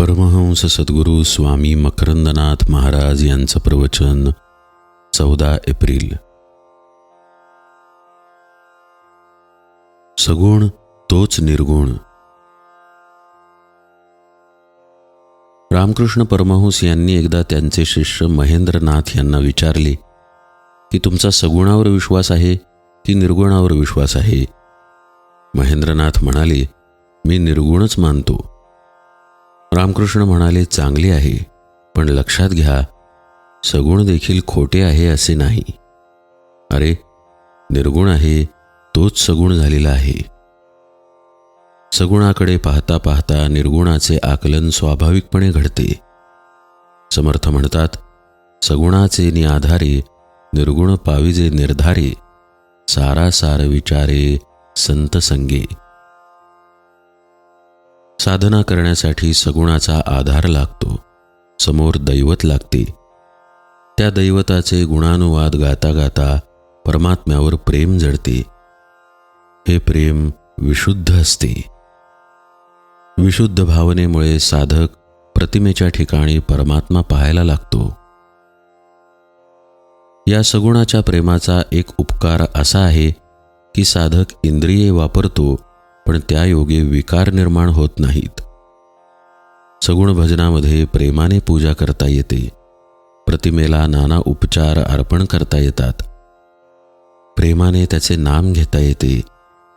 परमहंस सद्गुरू स्वामी मकरंदनाथ महाराज यांचं प्रवचन चौदा एप्रिल. सगुण तोच निर्गुण. रामकृष्ण परमहंस यांनी एकदा त्यांचे शिष्य महेंद्रनाथ यांना विचारले की तुमचा सगुणावर विश्वास आहे की निर्गुणावर विश्वास आहे? महेंद्रनाथ म्हणाले मी निर्गुणच मानतो. रामकृष्ण म्हणाले चांगले आहे पण लक्षात घ्या सगुण देखील खोटे आहे असे नाही. अरे निर्गुण आहे तोच सगुण झालेला आहे. सगुणाकडे पाहता पाहता निर्गुणाचे आकलन स्वाभाविकपणे घडते. समर्थ म्हणतात सगुणाचे नि आधारे निर्गुण पाविजे निर्धारे सारासार विचारे संत संगे. साधना करण्यासाठी सगुणाचा आधार लागतो. समोर दैवत लागते. त्या दैवताचे गुणानुवाद गाता गाता परमात्म्यावर प्रेम जडते. हे प्रेम विशुद्ध असते. विशुद्ध भावनेमुळे साधक प्रतिमेच्या ठिकाणी परमात्मा पाहायला लागतो. या सगुणाच्या प्रेमाचा एक उपकार असा आहे की साधक इंद्रिये वापरतो पण त्या योगे विकार निर्माण होत नाहीत. सगुण भजनामध्ये प्रेमाने पूजा करता येते. प्रतिमेला नाना उपचार अर्पण करता येतात. प्रेमाने त्याचे नाम घेता येते.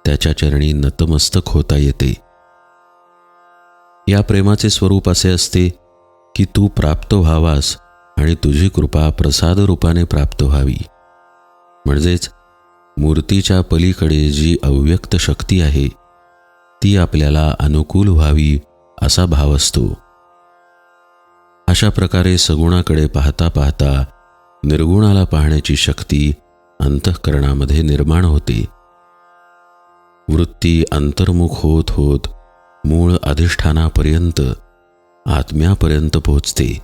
त्याच्या चरणी नतमस्तक होता येते. या प्रेमाचे स्वरूप असे असते की तू प्राप्त व्हावास आणि तुझी कृपा प्रसाद रूपाने प्राप्त व्हावी. म्हणजेच मूर्तीच्या पलीकडे जी अव्यक्त शक्ती आहे ती आपल्याला अनुकूल व्हावी असा भाव असतो. अशा प्रकारे सगुणाकडे पाहता पाहता निर्गुणाला पाहण्याची शक्ती अंतःकरणामध्ये निर्माण होते. वृत्ती अंतर्मुख होत होत मूळ अधिष्ठानापर्यंत आत्म्यापर्यंत पोहोचते.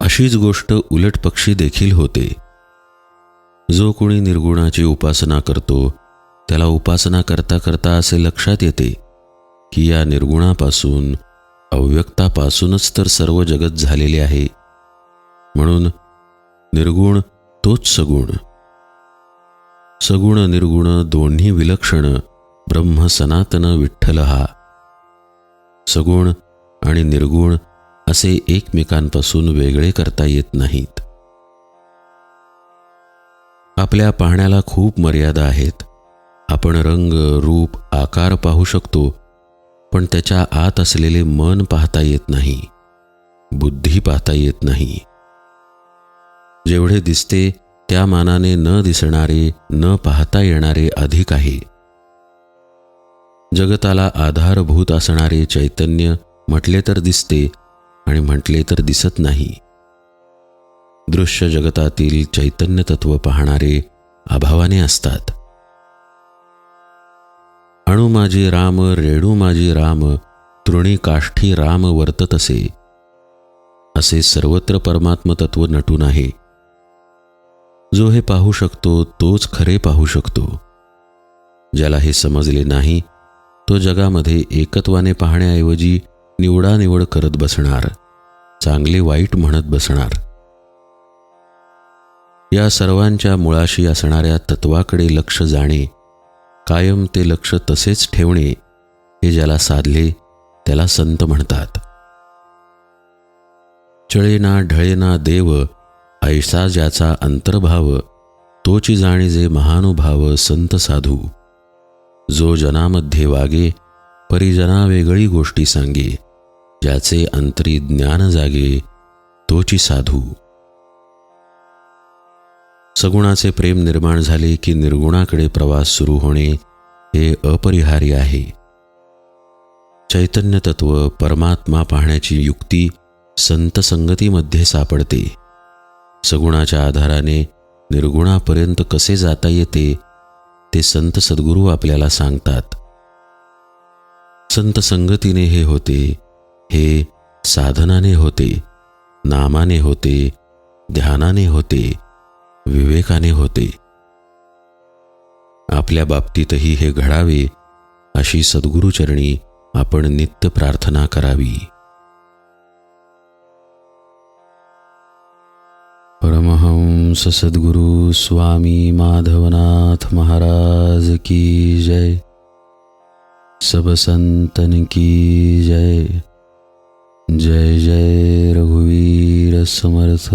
अशीच गोष्ट उलट पक्षी देखील होते. जो कोणी निर्गुणाची उपासना करतो त्याला उपासना करता करता असे लक्षात येते की या निर्गुणापासून अव्यक्तापासूनच तर सर्व जगत झालेले आहे. म्हणून निर्गुण तोच सगुण. सगुण निर्गुण दोन्ही विलक्षण ब्रह्म सनातन विठ्ठल हा सगुण आणि निर्गुण असे एकमेकांपासून वेगळे करता येत नाहीत. आपल्या पाहण्याला खूप मर्यादा आहेत. आपण रंग रूप आकार पाहू शकतो पण त्याच्या आत असलेले मन पाहता येत नाही बुद्धी पाहता येत नाही. जेवढे दिसते त्या मानाने न दिसणारे न पाहता येणारे अधिक आहे. जगताला आधारभूत असणारे चैतन्य म्हटले तर दिसते आणि म्हटले तर दिसत नाही. दृश्य जगतातील चैतन्य तत्व पाहणारे अभावाने असतात. अणु माझी राम रेणू माझी राम तृणी काष्ठी राम वर्तत असे. असे सर्वत्र परमात्मतत्व नटून आहे. जो हे पाहू शकतो तोच खरे पाहू शकतो. ज्याला हे समजले नाही तो जगामध्ये एकत्वाने पाहण्याऐवजी निवडानिवड करत बसणार चांगले वाईट म्हणत बसणार. या सर्वांच्या मुळाशी असणाऱ्या तत्वाकडे लक्ष जाणे कायम ते लक्ष तसेच ठेवणे हे ज्याला साधले त्याला संत म्हणतात. चळेना ढळेना देव ऐसा ज्याचा अंतर्भाव तोची जाणीजे महानुभाव संत साधू. जो जनामध्ये वागे परिजना वेगळी गोष्टी सांगे ज्याचे अंतरी ज्ञान जागे तोची साधू. सगुणाचे प्रेम निर्माण झाले की निर्गुणाकडे प्रवास सुरू होणे हे अपरिहार्य आहे. चैतन्य तत्व परमात्मा पाहण्याची युक्ती संत संगतीमध्ये सापडते. सगुणाच्या आधाराने निर्गुणापर्यंत कसे जाता येते ते संत सद्गुरू आपल्याला सांगतात. संत संगतीने हे होते हे साधनाने होते नामाने होते ध्यानाने होते. विवेकाने होते. आपल्या बाबतीतही हे घडावे अशी सद्गुरुचरणी आपण नित्य प्रार्थना करावी. परमहंस सद्गुरु स्वामी माधवनाथ महाराज की जय. सब संतन की जय. जय जय रघुवीर समर्थ.